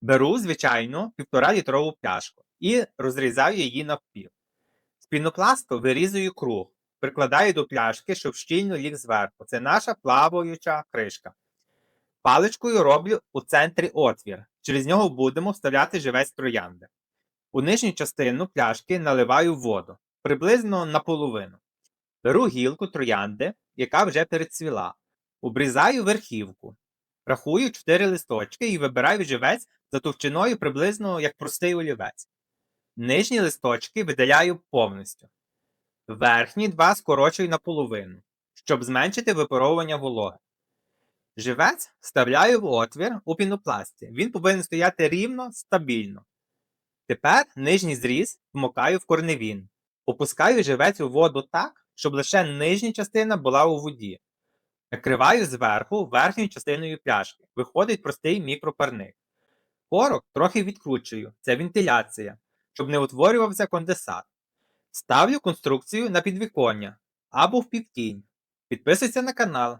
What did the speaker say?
Беру, звичайно, півтора літрову пляшку і розрізаю її навпіл. З пінопласту вирізую круг, прикладаю до пляшки, щоб щільно ліг зверху. Це наша плаваюча кришка. Паличкою роблю у центрі отвір. Через нього будемо вставляти живець троянди. У нижню частину пляшки наливаю воду, приблизно наполовину. Беру гілку троянди, яка вже перецвіла. Обрізаю верхівку. Рахую 4 листочки і вибираю живець за товщиною приблизно як простий олівець. Нижні листочки видаляю повністю. Верхні два скорочую наполовину, щоб зменшити випаровування вологи. Живець вставляю в отвір у пінопласті. Він повинен стояти рівно, стабільно. Тепер нижній зріз вмокаю в корневін. Опускаю живець у воду так, щоб лише нижня частина була у воді. Накриваю зверху верхньою частиною пляшки. Виходить простий мікропарник. Корок трохи відкручую, це вентиляція, щоб не утворювався конденсат. Ставлю конструкцію на підвіконня або в півтінь. Підписуйся на канал,